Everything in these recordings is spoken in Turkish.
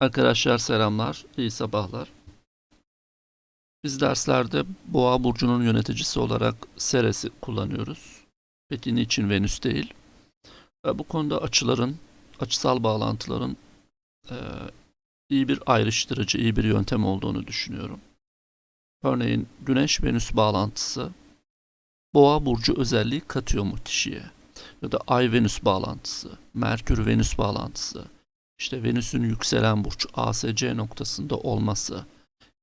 Arkadaşlar selamlar, iyi sabahlar. Biz derslerde Boğa burcunun yöneticisi olarak Ceres'i kullanıyoruz. Peki niçin Venüs değil? Bu konuda açıların, açısal bağlantıların e, iyi bir ayrıştırıcı, iyi bir yöntem olduğunu düşünüyorum. Örneğin Güneş-Venüs bağlantısı Boğa burcu özelliği katıyor mu kişiye? Ya da Ay-Venüs bağlantısı, Merkür-Venüs bağlantısı, işte Venüs'ün yükselen burç ASC noktasında olması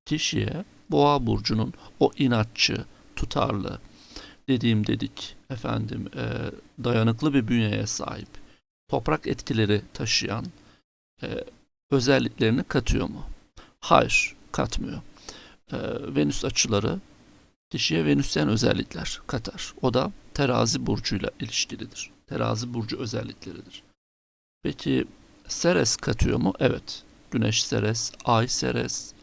kişiye Boğa burcunun o inatçı, tutarlı, dediğim dedik efendim e, dayanıklı bir bünyeye sahip, toprak etkileri taşıyan e, özelliklerini katıyor mu? Hayır, katmıyor. E, Venüs açıları kişiye Venüsyen özellikler katar. O da terazi burcuyla ilişkilidir. Terazi burcu özellikleridir. Peki Seres katıyor mu? Evet. Güneş Seres, Ay Seres,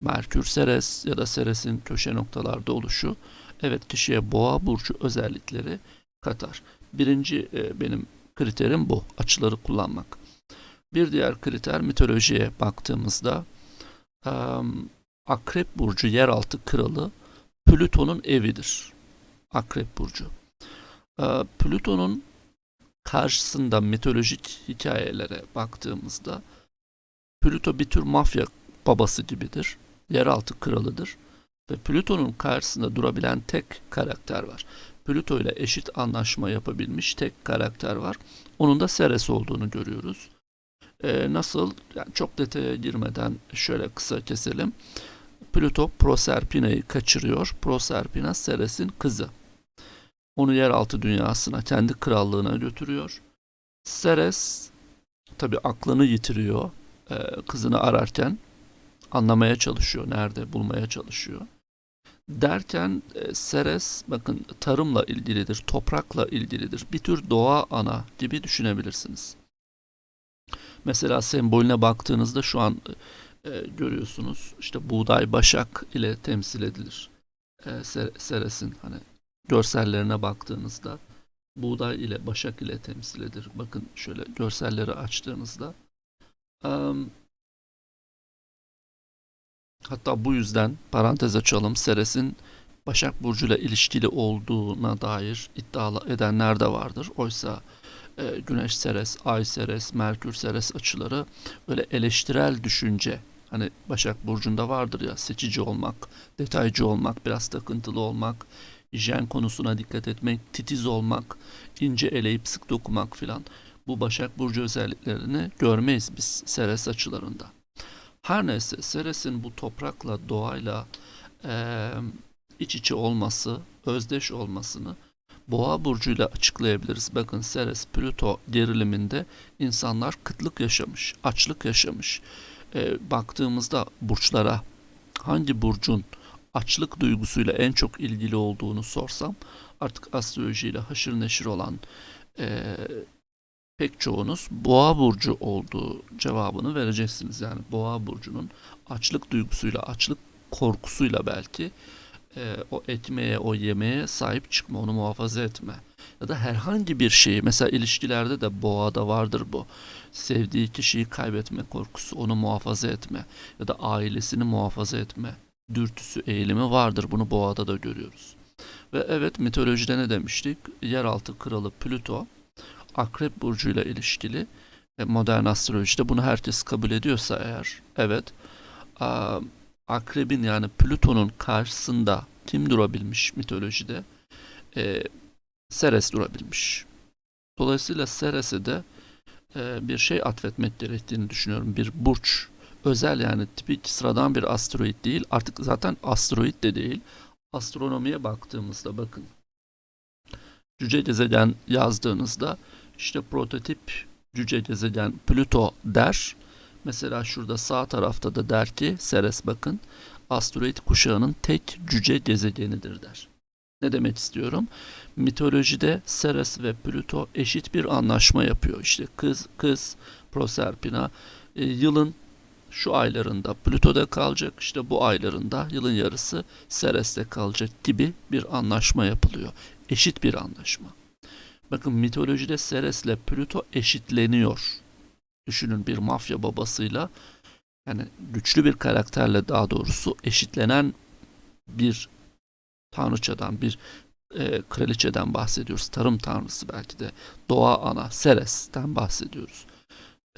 Merkür Seres ya da Seres'in köşe noktalarda oluşu evet kişiye boğa burcu özellikleri katar. Birinci e, benim kriterim bu. Açıları kullanmak. Bir diğer kriter mitolojiye baktığımızda e, Akrep burcu yeraltı kralı Plüton'un evidir. Akrep burcu. E, Plüton'un karşısında mitolojik hikayelere baktığımızda Plüto bir tür mafya babası gibidir. Yeraltı kralıdır. Ve Plüton'un karşısında durabilen tek karakter var. Plüto ile eşit anlaşma yapabilmiş tek karakter var. Onun da Ceres olduğunu görüyoruz. Ee, nasıl? Yani çok detaya girmeden şöyle kısa keselim. Plüto Proserpina'yı kaçırıyor. Proserpina Ceres'in kızı. Onu yeraltı dünyasına, kendi krallığına götürüyor. Ceres tabi aklını yitiriyor e, kızını ararken. Anlamaya çalışıyor, nerede bulmaya çalışıyor. Derken e, Ceres bakın tarımla ilgilidir, toprakla ilgilidir. Bir tür doğa ana gibi düşünebilirsiniz. Mesela sembolüne baktığınızda şu an e, görüyorsunuz işte buğday başak ile temsil edilir. E, Ceres'in hani görsellerine baktığınızda buğday ile başak ile temsil edilir. Bakın şöyle görselleri açtığınızda um, hatta bu yüzden parantez açalım Ceres'in Başak Burcu'yla ilişkili olduğuna dair iddia edenler de vardır. Oysa e, Güneş Ceres, Ay Ceres, Merkür Ceres açıları böyle eleştirel düşünce hani Başak Burcu'nda vardır ya seçici olmak, detaycı olmak, biraz takıntılı olmak, hijyen konusuna dikkat etmek, titiz olmak, ince eleyip sık dokumak filan. Bu Başak Burcu özelliklerini görmeyiz biz Seres açılarında. Her neyse Seres'in bu toprakla, doğayla e, iç içe olması, özdeş olmasını Boğa burcuyla açıklayabiliriz. Bakın Ceres Plüto geriliminde insanlar kıtlık yaşamış, açlık yaşamış. E, baktığımızda burçlara hangi burcun açlık duygusuyla en çok ilgili olduğunu sorsam artık astrolojiyle haşır neşir olan e, pek çoğunuz boğa burcu olduğu cevabını vereceksiniz. Yani boğa burcunun açlık duygusuyla, açlık korkusuyla belki e, o ekmeğe, o yemeğe sahip çıkma, onu muhafaza etme. Ya da herhangi bir şeyi, mesela ilişkilerde de boğada vardır bu. Sevdiği kişiyi kaybetme korkusu, onu muhafaza etme. Ya da ailesini muhafaza etme dürtüsü, eğilimi vardır. Bunu boğada da görüyoruz. Ve evet mitolojide ne demiştik? Yeraltı kralı Plüto, Akrep burcuyla ilişkili. E, modern astrolojide bunu herkes kabul ediyorsa eğer, evet. Akrebin yani Plüton'un karşısında kim durabilmiş mitolojide? E, Ceres durabilmiş. Dolayısıyla Ceres'e de e, bir şey atfetmek gerektiğini düşünüyorum. Bir burç özel yani tipik sıradan bir asteroid değil. Artık zaten asteroid de değil. Astronomiye baktığımızda bakın. Cüce gezegen yazdığınızda işte prototip cüce gezegen Plüto der. Mesela şurada sağ tarafta da der ki Ceres bakın asteroid kuşağının tek cüce gezegenidir der. Ne demek istiyorum? Mitolojide Ceres ve Plüto eşit bir anlaşma yapıyor. İşte kız kız Proserpina e, yılın şu aylarında Plüto'da kalacak, işte bu aylarında yılın yarısı Ceres'te kalacak gibi bir anlaşma yapılıyor. Eşit bir anlaşma. Bakın mitolojide Ceres ile Plüto eşitleniyor. Düşünün bir mafya babasıyla yani güçlü bir karakterle daha doğrusu eşitlenen bir tanrıçadan, bir e, kraliçeden bahsediyoruz. Tarım tanrısı belki de. Doğa ana, Ceres'ten bahsediyoruz.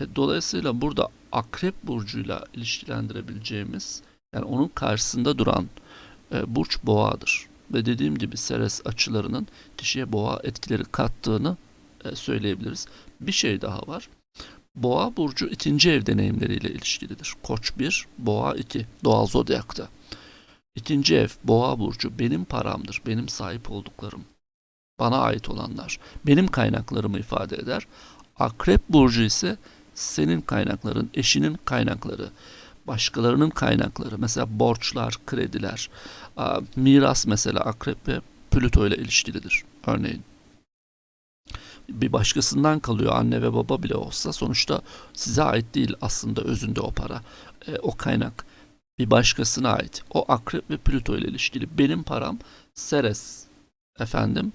E, dolayısıyla burada akrep burcuyla ilişkilendirebileceğimiz yani onun karşısında duran e, burç boğadır. Ve dediğim gibi Ceres açılarının kişiye boğa etkileri kattığını e, söyleyebiliriz. Bir şey daha var. Boğa burcu ikinci ev deneyimleriyle ilişkilidir. Koç 1, boğa 2 doğal zodyakta. İkinci ev boğa burcu benim paramdır, benim sahip olduklarım. Bana ait olanlar. Benim kaynaklarımı ifade eder. Akrep burcu ise senin kaynakların, eşinin kaynakları, başkalarının kaynakları. Mesela borçlar, krediler, miras mesela akrep ve Plüto ile ilişkilidir. Örneğin bir başkasından kalıyor anne ve baba bile olsa sonuçta size ait değil aslında özünde o para. E, o kaynak bir başkasına ait. O akrep ve Plüto ile ilişkili. Benim param Ceres efendim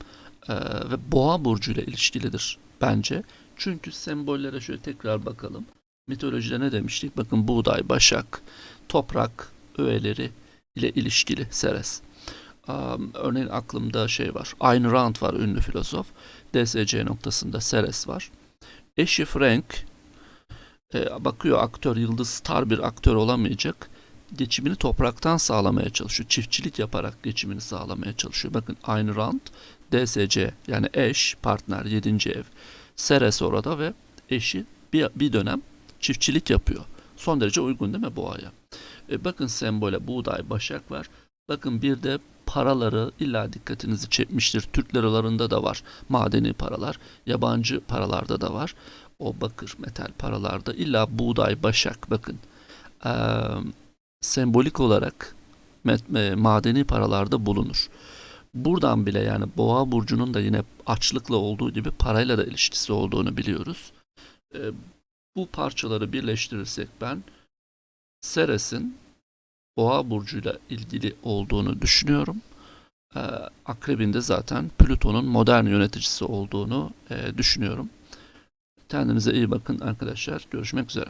e, ve Boğa burcu ile ilişkilidir bence. Çünkü sembollere şöyle tekrar bakalım. Mitolojide ne demiştik? Bakın buğday, başak, toprak öğeleri ile ilişkili Ceres. Um, örneğin aklımda şey var. Ayn Rand var ünlü filozof. DSC noktasında Ceres var. Eşi Frank e, bakıyor aktör, yıldız star bir aktör olamayacak. Geçimini topraktan sağlamaya çalışıyor. Çiftçilik yaparak geçimini sağlamaya çalışıyor. Bakın Ayn Rand, DSC yani eş, partner, 7. ev. Ceres orada ve eşi bir, bir dönem çiftçilik yapıyor. Son derece uygun değil mi boğaya? E, bakın sembole buğday, başak var. Bakın bir de paraları illa dikkatinizi çekmiştir. Türk liralarında da var madeni paralar. Yabancı paralarda da var. O bakır, metal paralarda illa buğday, başak bakın. Ee, sembolik olarak e, madeni paralarda bulunur. Buradan bile yani boğa burcunun da yine açlıkla olduğu gibi parayla da ilişkisi olduğunu biliyoruz. Ee, bu parçaları birleştirirsek ben Ceres'in Boğa burcuyla ilgili olduğunu düşünüyorum. Ee, Akrebin zaten Plüton'un modern yöneticisi olduğunu e, düşünüyorum. Kendinize iyi bakın arkadaşlar. Görüşmek üzere.